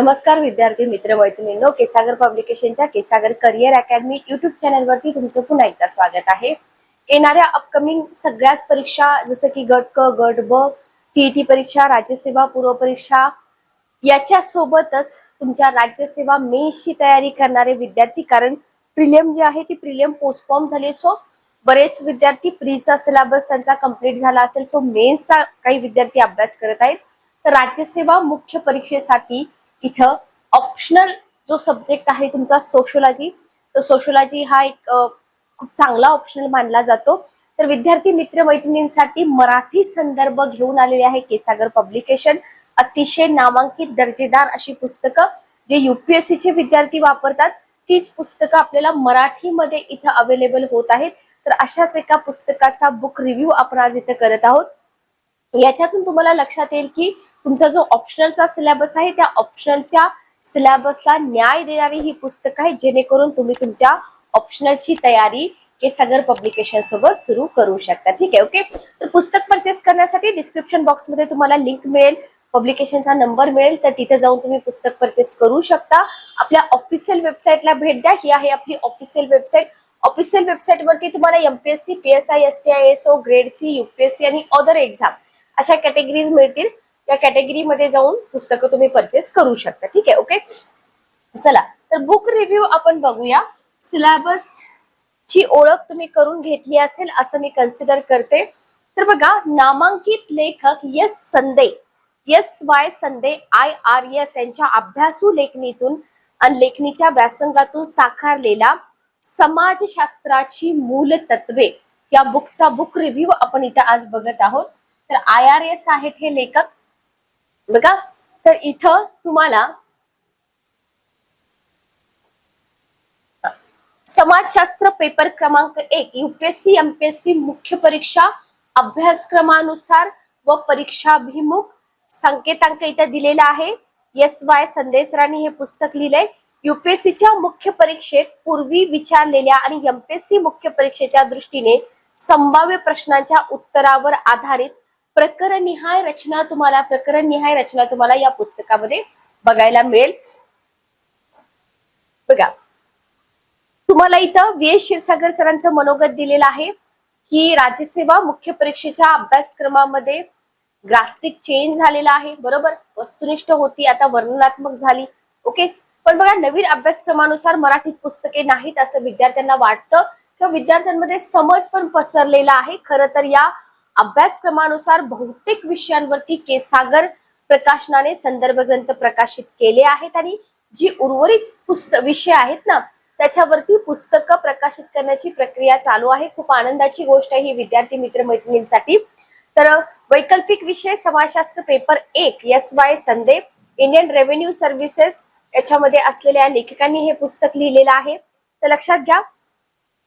नमस्कार विद्यार्थी मित्र मैत्रिणींनो केसागर पब्लिकेशनच्या केसागर करिअर अकॅडमी युट्यूब चॅनलवरती तुमचं पुन्हा एकदा स्वागत आहे. येणाऱ्या अपकमिंग सगळ्याच परीक्षा जसं की गट क गट ब टीईटी परीक्षा राज्यसेवा पूर्व परीक्षा याच्या सोबतच तुमच्या राज्यसेवा मेन्सची तयारी करणारे विद्यार्थी कारण प्रिलियम जी आहे ती प्रिलियम पोस्टपॉन झाली सो बरेच विद्यार्थी प्रीचा सिलेबस त्यांचा कंप्लीट झाला असेल. सो मेन्सचा काही विद्यार्थी अभ्यास करत आहेत. तर राज्यसेवा मुख्य परीक्षेसाठी इथं ऑप्शनल जो सब्जेक्ट आहे तुमचा सोशोलॉजी तर सोशोलॉजी हा एक खूप चांगला ऑप्शनल मानला जातो. तर विद्यार्थी मित्र मैत्रिणींसाठी मराठी संदर्भ घेऊन आलेले आहे केसागर पब्लिकेशन अतिशय नामांकित दर्जेदार अशी पुस्तकं जे युपीएससी चे विद्यार्थी वापरतात तीच पुस्तकं आपल्याला मराठीमध्ये इथं अवेलेबल होत आहेत. तर अशाच एका पुस्तकाचा बुक रिव्ह्यू आपण आज इथं करत आहोत. याच्यातून तुम्हाला लक्षात येईल की तुमचा जो ऑप्शनलचा सिलेबस आहे त्या ऑप्शनलच्या सिलेबसला न्याय देणारी ही पुस्तकं आहे जेणेकरून तुम्ही तुमच्या ऑप्शनलची तयारी हे सगर पब्लिकेशन सोबत सुरू करू शकता. ठीक आहे ओके तर पुस्तक परचेस करण्यासाठी डिस्क्रिप्शन बॉक्समध्ये तुम्हाला लिंक मिळेल पब्लिकेशनचा नंबर मिळेल तर तिथे जाऊन तुम्ही पुस्तक परचेस करू शकता. आपल्या ऑफिशियल वेबसाईटला भेट द्या. ही आहे आपली ऑफिशियल वेबसाईट ऑफिशियल वेबसाईट वरती तुम्हाला MPSC PSI S T I S O grade C UPSC आणि अदर एक्झाम अशा कॅटेगरीज मिळतील. त्या कॅटेगरीमध्ये जाऊन पुस्तकं तुम्ही परचेस करू शकता. ठीक आहे ओके चला तर बुक रिव्ह्यू आपण बघूया. सिलेबस ची ओळख तुम्ही करून घेतली असेल असं मी कन्सिडर करते. तर बघा नामांकित लेखक S Sande S Y Sande I R S यांच्या अभ्यासू लेखणीतून आणि लेखणीच्या व्यासंगातून साकारलेला समाजशास्त्राची मूल तत्वे. या बुकचा बुक रिव्ह्यू आपण इथं आज बघत आहोत. तर आय आर एस आहेत हे लेखक. बघा तर इथं तुम्हाला समाजशास्त्र पेपर क्रमांक एक युपीएससी एमपीएससी मुख्य परीक्षा अभ्यासक्रमानुसार व परीक्षाभिमुख संकेतांक इथं दिलेला आहे. एस वाय संदेसरांनी हे पुस्तक लिहिलंय. युपीएससीच्या मुख्य परीक्षेत पूर्वी विचारलेल्या आणि एमपीएससी मुख्य परीक्षेच्या दृष्टीने संभाव्य प्रश्नांच्या उत्तरावर आधारित प्रकरण निहाय रचना तुम्हाला प्रकरण निहाय रचना तुम्हाला या पुस्तकामध्ये बघायला मिळेल. बघा तुम्हाला इथं व्ही. एस. क्षीरसागर सरांचं मनोगत दिलेलं आहे की राज्यसेवा मुख्य परीक्षेच्या अभ्यासक्रमामध्ये ग्रास्टिक चेंज झालेला आहे. बरोबर? वस्तुनिष्ठ होती आता वर्णनात्मक झाली. ओके? पण बघा नवीन अभ्यासक्रमानुसार मराठीत पुस्तके नाहीत असं विद्यार्थ्यांना वाटतं. किंवा विद्यार्थ्यांमध्ये समज पण पसरलेला आहे. खरं तर या अभ्यासक्रमानुसार बहुतेक विषयांवरती केसागर प्रकाशनाने संदर्भ ग्रंथ प्रकाशित केले आहेत आणि जी उर्वरित पुस्तक विषय आहेत ना त्याच्यावरती पुस्तकं प्रकाशित करण्याची प्रक्रिया चालू आहे. खूप आनंदाची गोष्ट आहे ही विद्यार्थी मित्र मैत्रिणींसाठी तर वैकल्पिक विषय समाजशास्त्र पेपर एक S Y Sande Indian revenue services याच्यामध्ये असलेल्या लेखकांनी हे पुस्तक लिहिलेलं आहे. तर लक्षात घ्या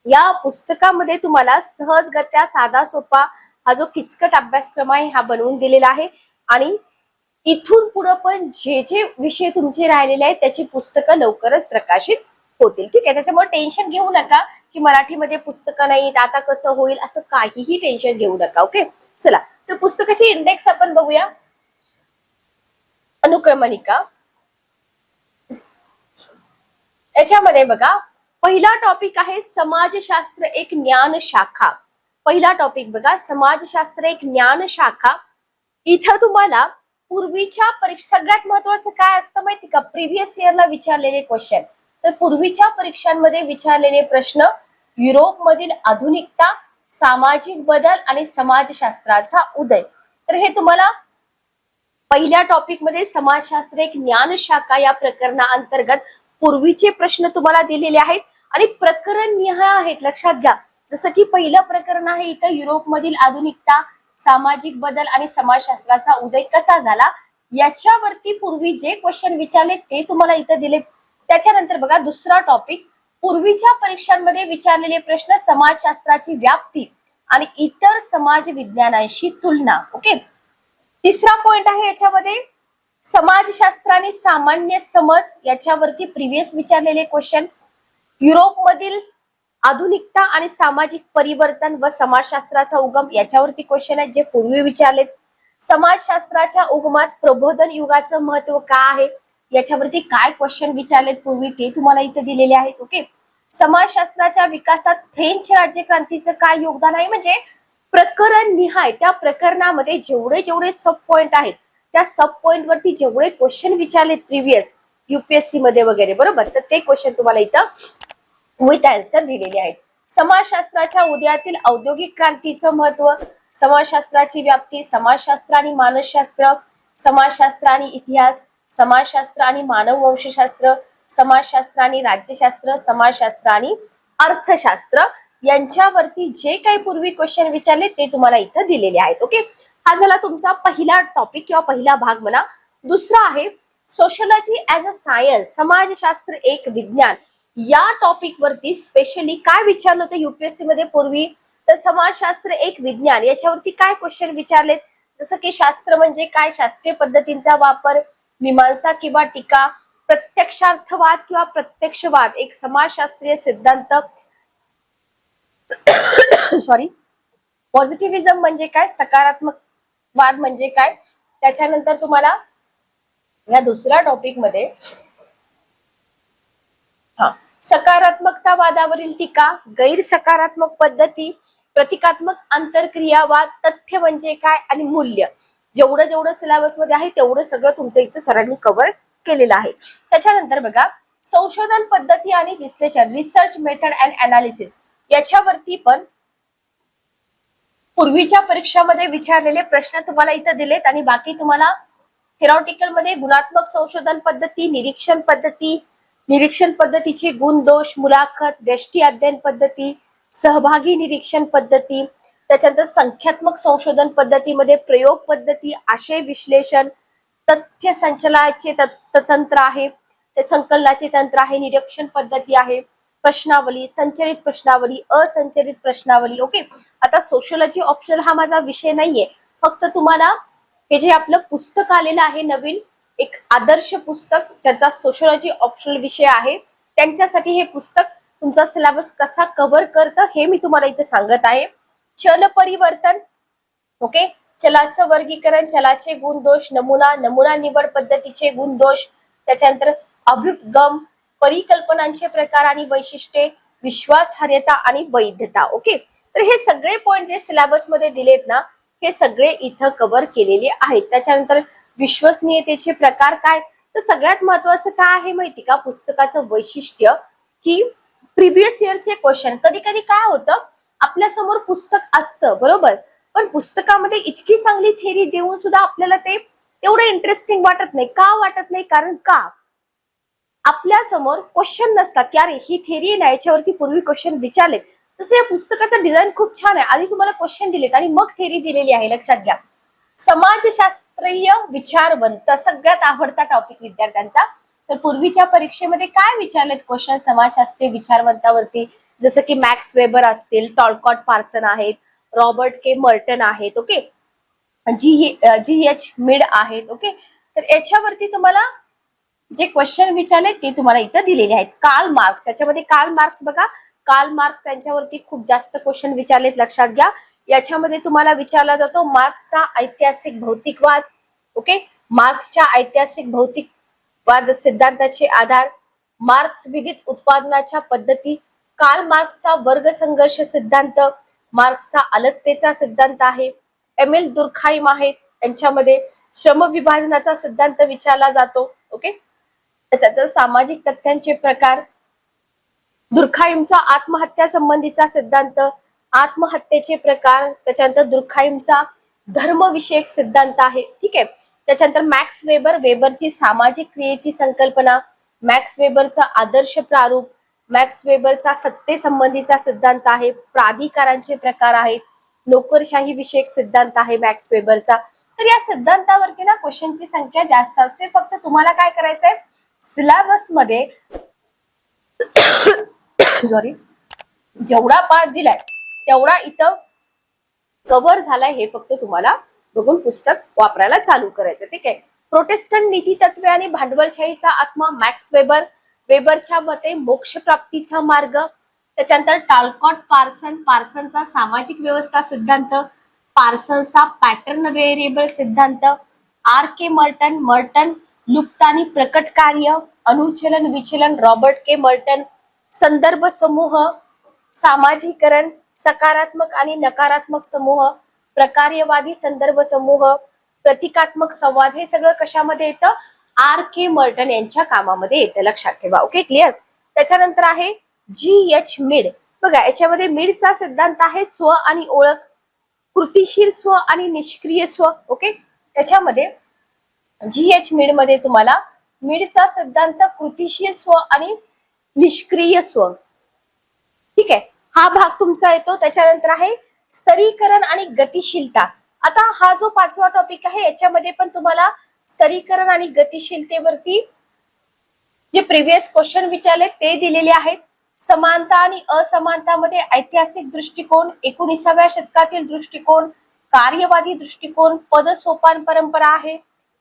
या पुस्तकामध्ये तुम्हाला सहजगत्या साधा सोपा हा जो किचकट अभ्यासक्रम आहे हा बनवून दिलेला आहे. आणि इथून पुढं पण जे जे विषय तुमचे राहिलेले आहेत त्याची पुस्तकं लवकरच प्रकाशित होतील. ठीक आहे त्याच्यामुळे टेन्शन घेऊ नका की मराठीमध्ये पुस्तकं नाहीत आता कसं होईल असं काहीही टेन्शन घेऊ नका ओके? चला तर पुस्तकाची इंडेक्स आपण बघूया. अनुक्रमणिका. याच्यामध्ये बघा पहिला टॉपिक आहे समाजशास्त्र एक ज्ञान शाखा. पहिला टॉपिक बघा. समाजशास्त्र एक ज्ञान शाखा. इथं तुम्हाला पूर्वीच्या परीक्षा सगळ्यात महत्वाचं काय असतं माहिती का? प्रिव्हियस इयरला विचारलेले क्वेश्चन तर पूर्वीच्या परीक्षांमध्ये विचारलेले प्रश्न युरोपमधील आधुनिकता सामाजिक बदल आणि समाजशास्त्राचा उदय. तर हे तुम्हाला पहिल्या टॉपिकमध्ये समाजशास्त्र एक ज्ञान शाखा या प्रकरणा अंतर्गत पूर्वीचे प्रश्न तुम्हाला दिलेले आहेत. आणि प्रकरण निहाय आहेत. लक्षात घ्या. जसं की पहिलं प्रकरण आहे इथं युरोपमधील आधुनिकता सामाजिक बदल आणि समाजशास्त्राचा उदय कसा झाला याच्यावरती पूर्वी जे क्वेश्चन विचारले ते तुम्हाला इथं दिले. त्याच्यानंतर बघा दुसरा टॉपिक पूर्वीच्या परीक्षांमध्ये विचारलेले प्रश्न समाजशास्त्राची व्याप्ती आणि इतर समाज विज्ञानांशी तुलना ओके तिसरा पॉइंट आहे याच्यामध्ये समाजशास्त्र आणि सामान्य समज याच्यावरती प्रिव्हियस विचारलेले क्वेश्चन युरोपमधील आधुनिकता आणि सामाजिक परिवर्तन व समाजशास्त्राचा उगम याच्यावरती क्वेश्चन आहेत जे पूर्वी विचारलेत. समाजशास्त्राच्या उगमात प्रबोधन युगाचं महत्त्व का आहे? याच्यावरती काय क्वेश्चन विचारलेत पूर्वी? ते तुम्हाला इथे दिलेले आहेत ओके समाजशास्त्राच्या विकासात फ्रेंच राज्यक्रांतीचं काय योगदान आहे? म्हणजे प्रकरण निहाय त्या प्रकरणामध्ये जेवढे जेवढे सब पॉइंट आहेत त्या सब पॉइंट वरती जेवढे क्वेश्चन विचारलेत प्रिव्हियस युपीएससी मध्ये वगैरे बरोबर? तर ते क्वेश्चन तुम्हाला इथं विथ आन्सर दिलेले आहेत. समाजशास्त्राच्या उदयातील औद्योगिक क्रांतीचं महत्त्व समाजशास्त्राची व्याप्ती समाजशास्त्र आणि मानसशास्त्र समाजशास्त्र आणि इतिहास समाजशास्त्र आणि मानव वंशशास्त्र समाजशास्त्र आणि राज्यशास्त्र समाजशास्त्र आणि अर्थशास्त्र यांच्यावरती जे काही पूर्वी क्वेश्चन विचारले ते तुम्हाला इथं दिलेले आहेत. ओके हा झाला तुमचा पहिला टॉपिक किंवा पहिला भाग म्हणा. दुसरा आहे सोशलॉजी ऍज अ सायन्स समाजशास्त्र एक विज्ञान. या टॉपिक वरती स्पेशली काय विचारलं होतं युपीएससी मध्ये पूर्वी? तर समाजशास्त्र एक विज्ञान याच्यावरती काय क्वेश्चन विचारलेत? जसं की शास्त्र म्हणजे काय? शास्त्रीय पद्धतींचा वापर मीमांसा किंवा टीका प्रत्यक्षार्थवाद किंवा प्रत्यक्षवाद एक समाजशास्त्रीय सिद्धांत. सॉरी पॉझिटिव्हिजम म्हणजे काय? सकारात्मक वाद म्हणजे काय? त्याच्यानंतर तुम्हाला या दुसऱ्या टॉपिकमध्ये सकारात्मकतावादावरील टीका गैर सकारात्मक पद्धती प्रतिकात्मक आंतरक्रियावाद तथ्य म्हणजे काय आणि मूल्य. जेवढं जेवढं सिलेबसमध्ये आहे तेवढं सगळं तुमच्या इथं सरांनी कव्हर केलेलं आहे. त्याच्यानंतर बघा संशोधन पद्धती आणि विश्लेषण रिसर्च मेथड अँड अनालिसिस याच्यावरती पण पूर्वीच्या परीक्षामध्ये विचारलेले प्रश्न तुम्हाला इथं दिलेत आणि बाकी तुम्हाला थेरॉटिकलमध्ये गुणात्मक संशोधन पद्धती निरीक्षण पद्धती निरीक्षण पद्धतीचे गुण दोष मुलाखत व्यष्टी अध्ययन पद्धती सहभागी निरीक्षण पद्धती त्याच्यानंतर संख्यात्मक संशोधन पद्धतीमध्ये प्रयोग पद्धती आशय विश्लेषण तथ्य संचलनाचे तंत्र आहे ते संकलनाचे तंत्र आहे निरीक्षण पद्धती आहे प्रश्नावली संचलित प्रश्नावली असंचलित प्रश्नावली ओके? आता सोशलॉजी ऑप्शनल हा माझा विषय नाहीये. फक्त तुम्हाला हे जे आपलं पुस्तक आलेलं आहे नवीन एक आदर्श पुस्तक ज्याचा सोशलॉजी ऑप्शनल विषय आहे. त्यांच्यासाठी हे पुस्तक तुमचा सिलेबस कसा कव्हर करतं हे मी तुम्हाला इथे सांगत आहे. चल परिवर्तन ओके चलाचं वर्गीकरण चलाचे गुण दोष नमुना नमुना निवड पद्धतीचे गुण दोष त्याच्यानंतर अभिगम परिकल्पनांचे प्रकार आणि वैशिष्ट्ये विश्वासार्हता आणि वैधता ओके तर हे सगळे पॉइंट जे सिलेबसमध्ये दिलेत ना हे सगळे इथं कव्हर केलेले आहेत. त्याच्यानंतर विश्वसनीयतेचे प्रकार काय? तर सगळ्यात महत्वाचं काय आहे माहिती का? पुस्तकाचं वैशिष्ट्य की प्रिव्हियस इयरचे क्वेश्चन कधी कधी काय होतं? आपल्यासमोर पुस्तक असतं बरोबर? पण पुस्तकामध्ये इतकी चांगली थेरी देऊन सुद्धा आपल्याला ते एवढं इंटरेस्टिंग वाटत नाही. का वाटत नाही? कारण का? आपल्यासमोर क्वेश्चन नसतात की अरे ही थेरी ना याच्यावरती पूर्वी क्वेश्चन विचारले तसं या पुस्तकाचं डिझाईन खूप छान आहे. आधी तुम्हाला क्वेश्चन दिलेत आणि मग थेरी दिलेली आहे. लक्षात घ्या. समाजशास्त्रीय विचारवंत सगळ्यात आवडता टॉपिक विद्यार्थ्यांचा. तर पूर्वीच्या परीक्षेमध्ये काय विचारलेत क्वेश्चन समाजशास्त्रीय विचारवंतावरती? जसं की मॅक्स वेबर असतील टॉलकॉट पार्सन आहेत रॉबर्ट के. मर्टन आहेत okay G G H Mead आहेत ओके तर याच्यावरती तुम्हाला जे क्वेश्चन विचारले ते तुम्हाला इथं दिलेले आहेत. कार्ल मार्क्स याच्यामध्ये कार्ल मार्क्स बघा. कार्ल मार्क्स यांच्यावरती खूप जास्त क्वेश्चन विचारलेत लक्षात घ्या. याच्यामध्ये तुम्हाला विचारला जातो मार्क्सचा ऐतिहासिक भौतिकवाद ओके? मार्क्सच्या ऐतिहासिक भौतिकवाद सिद्धांताचे आधार मार्क्स विदित उत्पादनाच्या पद्धती काल मार्क्सचा वर्ग संघर्ष सिद्धांत मार्क्सचा अलगतेचा सिद्धांत आहे एम एल दुर्खाईम आहेत यांच्यामध्ये श्रम विभाजनाचा सिद्धांत विचारला जातो ओके? त्याच्यानंतर सामाजिक तथ्यांचे प्रकार दुर्खाईमचा आत्महत्या संबंधीचा सिद्धांत आत्महत्येचे प्रकार त्याच्यानंतर दुर्खाईमचा धर्मविषयक सिद्धांत आहे. ठीक आहे? त्याच्यानंतर मॅक्स वेबर वेबरची सामाजिक क्रियेची संकल्पना मॅक्स वेबरचा आदर्श प्रारूप मॅक्स वेबरचा सत्तेसंबंधीचा सिद्धांत आहे प्राधिकारांचे प्रकार आहेत नोकरशाही विषयक सिद्धांत आहे मॅक्स वेबरचा. तर या सिद्धांतावरती ना क्वेश्चनची संख्या जास्त असते. फक्त तुम्हाला काय करायचंय? सिलेबसमध्ये सॉरी जेवढा पाठ दिलाय तेवढा इथं कव्हर झालाय हे फक्त तुम्हाला बघून पुस्तक वापरायला चालू करायचं ठीक आहे? प्रोटेस्टंट नीती तत्वे आणि भांडवलशाहीचा आत्मा मॅक्स वेबर. वेबरच्या मते मोक्ष प्राप्तीचा मार्ग त्याच्यानंतर टालकॉट पार्सन पार्सनचा सामाजिक व्यवस्था सिद्धांत पार्सनचा पॅटर्न व्हेरिएबल सिद्धांत आर के मर्टन मर्टन लुप्त आणि प्रकट कार्य अनुचलन विचलन रॉबर्ट के मर्टन संदर्भ समूह सामाजिकरण सकारात्मक आणि नकारात्मक समूह प्रकार्यवादी संदर्भ समूह प्रतिकात्मक संवाद हे सगळं कशामध्ये येतं? आर के मर्टन यांच्या कामामध्ये येतं. लक्षात ठेवा. ओके क्लिअर त्याच्यानंतर आहे जी एच मिड. बघा याच्यामध्ये मिडचा सिद्धांत आहे स्व आणि ओळख. कृतिशील स्व आणि निष्क्रिय स्व. ओके त्याच्यामध्ये जी एच मिडमध्ये तुम्हाला मिडचा सिद्धांत कृतिशील स्व आणि निष्क्रिय स्व. ठीक आहे? हा भाग तुमचा येतो. त्याच्यानंतर आहे स्तरीकरण आणि गतिशीलता. आता हा जो पाचवा टॉपिक आहे याच्यामध्ये पण तुम्हाला स्तरीकरण आणि गतिशीलतेवरती जे प्रिव्हियस क्वेश्चन विचारले ते दिलेले आहेत. समानता आणि असमानतामध्ये ऐतिहासिक दृष्टिकोन एकोणीसाव्या शतकातील दृष्टिकोन कार्यवादी दृष्टिकोन पद सोपान परंपरा आहे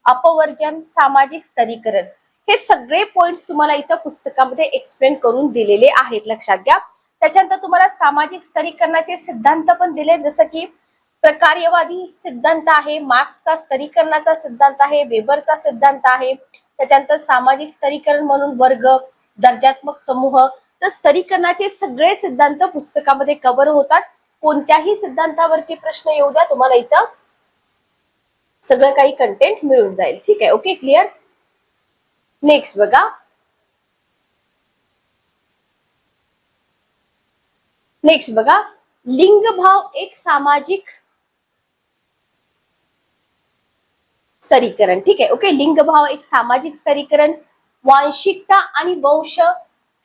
अपवर्जन सामाजिक स्तरीकरण. हे सगळे पॉइंट्स तुम्हाला इथं पुस्तकामध्ये एक्सप्लेन करून दिलेले आहेत. लक्षात घ्या. त्याच्यानंतर तुम्हाला सामाजिक स्तरीकरणाचे सिद्धांत पण दिले जसं की प्रकार्यवादी सिद्धांत आहे मार्क्सचा स्तरीकरणाचा सिद्धांत आहे वेबरचा सिद्धांत आहे त्याच्यानंतर सामाजिक स्तरीकरण म्हणून वर्ग दर्जात्मक समूह. तर स्तरीकरणाचे सगळे सिद्धांत पुस्तकामध्ये कव्हर होतात. कोणत्याही सिद्धांतावरती प्रश्न येऊ द्या तुम्हाला इथं सगळं काही कंटेंट मिळून जाईल. ठीक आहे ओके क्लिअर नेक्स्ट बघा. नेक्स्ट बघा. लिंग भाव एक सामाजिक स्तरीकरण. ठीक आहे? ओके लिंग भाव एक सामाजिक स्तरीकरण. वांशिकता आणि वंश.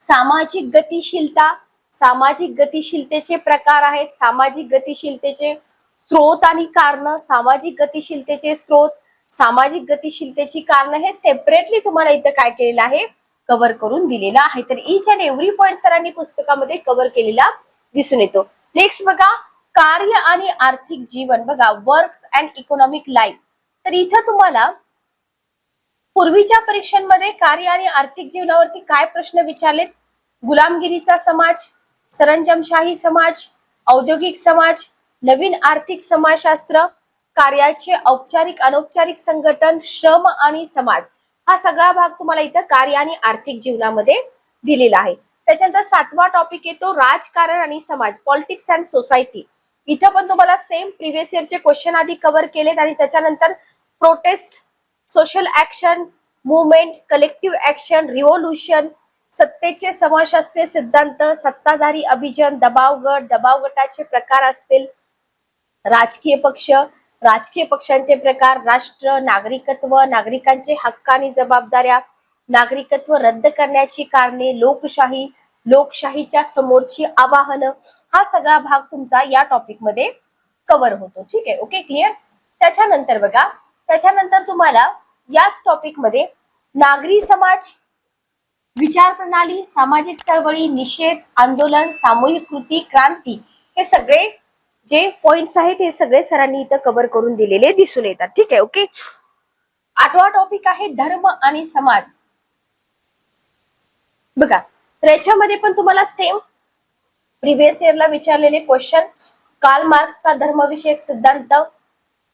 सामाजिक गतिशीलता. सामाजिक गतिशीलतेचे प्रकार आहेत. सामाजिक गतिशीलतेचे स्रोत आणि कारण. सामाजिक गतिशीलतेचे स्रोत. सामाजिक गतिशीलतेची कारण हे सेपरेटली तुम्हाला इथं काय केलेलं आहे? कव्हर करून दिलेलं आहे. तर इच अँड एव्हरी पॉईंट सरांनी पुस्तकामध्ये कव्हर केलेला दिसून येतो. नेक्स्ट बघा कार्य आणि आर्थिक जीवन. बघा वर्क्स अँड इकॉनॉमिक लाईफ तर इथं तुम्हाला पूर्वीच्या परीक्षांमध्ये कार्य आणि आर्थिक जीवनावरती काय प्रश्न विचारलेत? गुलामगिरीचा समाज सरंजामशाही समाज औद्योगिक समाज नवीन आर्थिक समाजशास्त्र कार्याचे औपचारिक अनौपचारिक संघटन श्रम आणि समाज. हा सगळा भाग तुम्हाला इथं कार्य आणि आर्थिक जीवनामध्ये दिलेला आहे. त्याच्यानंतर सातवा टॉपिक येतो राजकारण आणि समाज पॉलिटिक्स अँड सोसायटी इथं पण तुम्हाला सेम प्रिव्हियस इयरचे क्वेश्चन आधी कव्हर केलेत आणि त्याच्यानंतर protest social action movement collective action revolution सत्तेचे समाजशास्त्रीय सिद्धांत सत्ताधारी अभिजन दबाव गट दबाव गटाचे प्रकार असतील राजकीय पक्ष राजकीय पक्षांचे प्रकार राष्ट्र नागरिकत्व नागरिकांचे हक्क आणि जबाबदाऱ्या नागरिकत्व रद्द करण्याची कारणे लोकशाही लोकशाहीच्या समोरची आवाहनं हा सगळा भाग तुमचा या टॉपिकमध्ये कव्हर होतो. ठीक आहे? ओके क्लिअर त्याच्यानंतर बघा. त्याच्यानंतर तुम्हाला याच टॉपिकमध्ये नागरी समाज विचार प्रणाली सामाजिक चळवळी निषेध आंदोलन सामूहिक कृती क्रांती हे सगळे जे पॉइंट्स आहेत हे सगळे सरांनी इथं कव्हर करून दिलेले दिसून येतात. ठीक आहे? ओके आठवा टॉपिक आहे धर्म आणि समाज. बघा तर याच्यामध्ये पण तुम्हाला सेम प्रिव्हियस इयरला विचारलेले क्वेश्चन काल मार्क्सचा धर्मविषयक सिद्धांत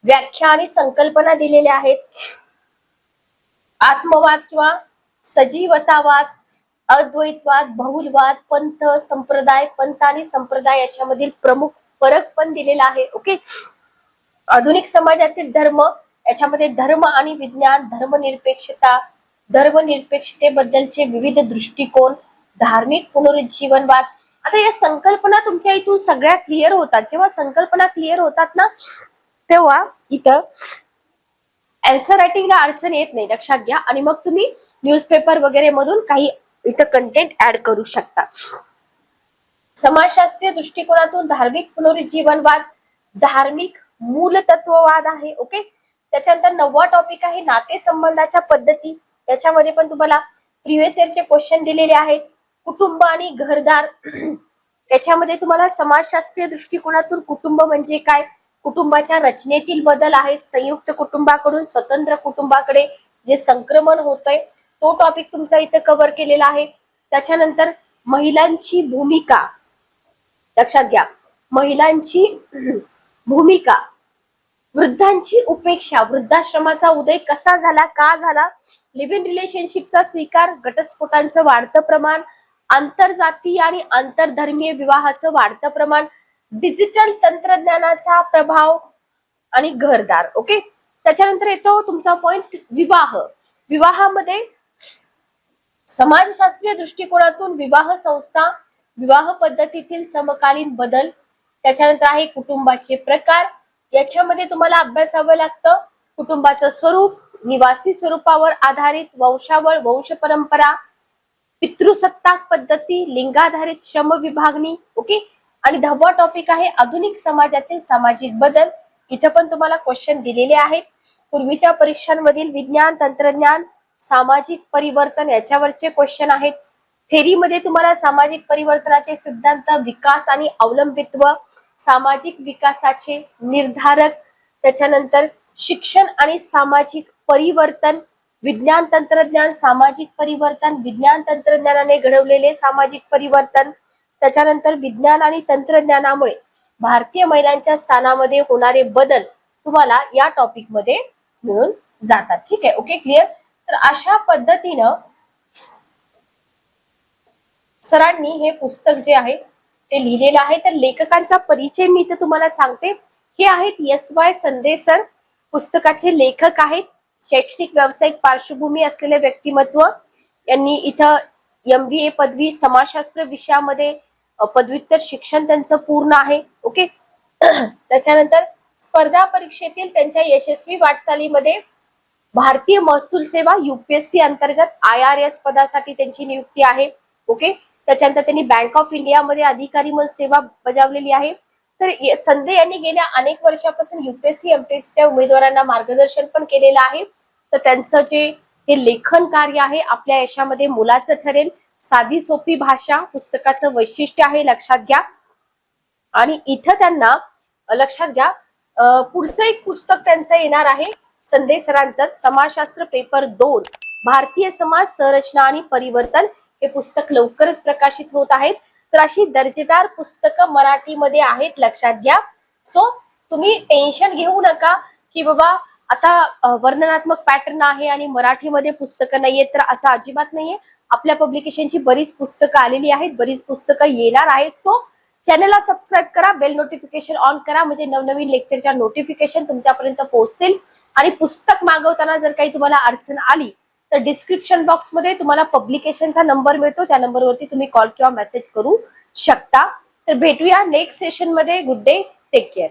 व्याख्या आणि संकल्पना दिलेल्या आहेत. आत्मवाद किंवा सजीवतावाद अद्वैतवाद बहुलवाद पंथ संप्रदाय पंथ आणि संप्रदाय याच्यामधील प्रमुख फरक पण दिलेला आहे ओके आधुनिक समाजातील धर्म याच्यामध्ये धर्म आणि विज्ञान धर्मनिरपेक्षता धर्मनिरपेक्षतेबद्दलचे विविध दृष्टिकोन धार्मिक पुनरुज्जीवनवाद. आता या संकल्पना तुमच्या इथून सगळ्या क्लिअर होतात. जेव्हा संकल्पना क्लिअर होतात ना तेव्हा इथं अँसर रायटिंगला अडचण येत नाही. लक्षात घ्या. आणि मग तुम्ही न्यूजपेपर वगैरे मधून काही इथं कंटेंट ऍड करू शकता. समाजशास्त्रीय दृष्टिकोनातून धार्मिक पुनरुज्जीवनवाद धार्मिक मूलतत्ववाद आहे ओके त्याच्यानंतर नववा टॉपिक आहे नाते संबंधाच्या पद्धती. याच्यामध्ये पण तुम्हाला प्रिव्हियस इयरचे क्वेश्चन दिलेले आहेत. कुटुंब आणि घरदार. याच्यामध्ये तुम्हाला समाजशास्त्रीय दृष्टिकोनातून कुटुंब म्हणजे काय? कुटुंबाच्या रचनेतील बदल आहेत. संयुक्त कुटुंबाकडून स्वतंत्र कुटुंबाकडे जे संक्रमण होतंय तो टॉपिक तुमचा इथं कव्हर केलेला आहे. त्याच्यानंतर महिलांची भूमिका. लक्षात घ्या. महिलांची भूमिका. वृद्धांची उपेक्षा. वृद्धाश्रमाचा उदय कसा झाला? का झाला? लिव्ह इन रिलेशनशिपचा स्वीकार घटस्फोटांचं वाढतं प्रमाण आंतरजातीय आणि आंतरधर्मीय विवाहाचं वाढतं प्रमाण डिजिटल तंत्रज्ञानाचा प्रभाव आणि घरदार ओके त्याच्यानंतर येतो तुमचा पॉइंट विवाह. विवाहामध्ये समाजशास्त्रीय दृष्टिकोनातून विवाह संस्था विवाह पद्धतीतील समकालीन बदल त्याच्यानंतर आहे कुटुंबाचे प्रकार. याच्यामध्ये तुम्हाला अभ्यासावं लागतं. कुटुंबाचं स्वरूप निवासी स्वरूपावर आधारित वंशावळ वंश परंपरा पितृसत्ताक पद्धती लिंगाधारित श्रम विभागणी ओके आणि दहावा टॉपिक आहे आधुनिक समाजातील सामाजिक बदल. इथं पण तुम्हाला क्वेश्चन दिलेले आहेत. पूर्वीच्या परीक्षांमधील विज्ञान तंत्रज्ञान सामाजिक परिवर्तन याच्यावरचे क्वेश्चन आहेत. थेरीमध्ये तुम्हाला सामाजिक परिवर्तनाचे सिद्धांत विकास आणि अवलंबित्व सामाजिक विकासाचे निर्धारक त्याच्यानंतर शिक्षण आणि सामाजिक परिवर्तन विज्ञान तंत्रज्ञान सामाजिक परिवर्तन विज्ञान तंत्रज्ञानाने घडवलेले सामाजिक परिवर्तन. त्याच्यानंतर विज्ञान आणि तंत्रज्ञानामुळे भारतीय महिलांच्या स्थानामध्ये होणारे बदल तुम्हाला या टॉपिकमध्ये मिळून जातात. ठीक आहे? ओके क्लिअर तर अशा पद्धतीनं सरांनी हे पुस्तक जे आहे ते लिहिलेलं आहे. तर लेखकांचा परिचय मी तर तुम्हाला सांगते. हे आहेत एस वाय संदेसर पुस्तकाचे लेखक आहेत. शैक्षणिक व्यावसायिक पार्श्वभूमी असलेले व्यक्तिमत्व यांनी इथं एम बी ए पदवी समाजशास्त्र विषयामध्ये पदव्युत्तर शिक्षण त्यांचं पूर्ण आहे ओके? त्याच्यानंतर स्पर्धा परीक्षेतील त्यांच्या यशस्वी वाटचालीमध्ये भारतीय महसूल सेवा युपीएससी अंतर्गत आय आर एस पदासाठी त्यांची नियुक्ती आहे ओके? त्याच्यानंतर त्यांनी बँक ऑफ इंडियामध्ये अधिकारी म्हणून सेवा बजावलेली आहे. तर संदे संधे यांनी गेल्या अनेक वर्षापासून युपीएससी एमपीएससीच्या उमेदवारांना मार्गदर्शन पण केलेलं आहे. तर त्यांचं जे हे लेखन कार्य आहे आपल्या यशामध्ये मोलाचं ठरेल. साधी सोपी भाषा पुस्तकाचं वैशिष्ट्य आहे लक्षात घ्या. आणि इथं त्यांना लक्षात घ्या पुढचं एक पुस्तक त्यांचं येणार आहे संदेश सरांचं समाजशास्त्र पेपर दोन. भारतीय समाज संरचना आणि परिवर्तन हे पुस्तक लवकरच प्रकाशित होत आहेत. तर अशी दर्जेदार पुस्तकं मराठीमध्ये आहेत लक्षात घ्या. सो तुम्ही टेन्शन घेऊ नका की बाबा आता वर्णनात्मक पॅटर्न आहे आणि मराठीमध्ये पुस्तकं नाहीयेत तर असं अजिबात नाहीये. आपल्या पब्लिकेशनची बरीच पुस्तकं आलेली आहेत बरीच पुस्तकं येणार आहेत. सो चॅनलला सबस्क्राईब करा बेल नोटिफिकेशन ऑन करा म्हणजे नवनवीन लेक्चरच्या नोटिफिकेशन तुमच्यापर्यंत पोहोचतील. आणि पुस्तक मागवताना जर काही तुम्हाला अडचण आली तर डिस्क्रिप्शन बॉक्समध्ये तुम्हाला पब्लिकेशनचा नंबर मिळतो. त्या नंबरवरती तुम्ही कॉल किंवा मेसेज करू शकता. तर भेटूया नेक्स्ट सेशनमध्ये. Good day take care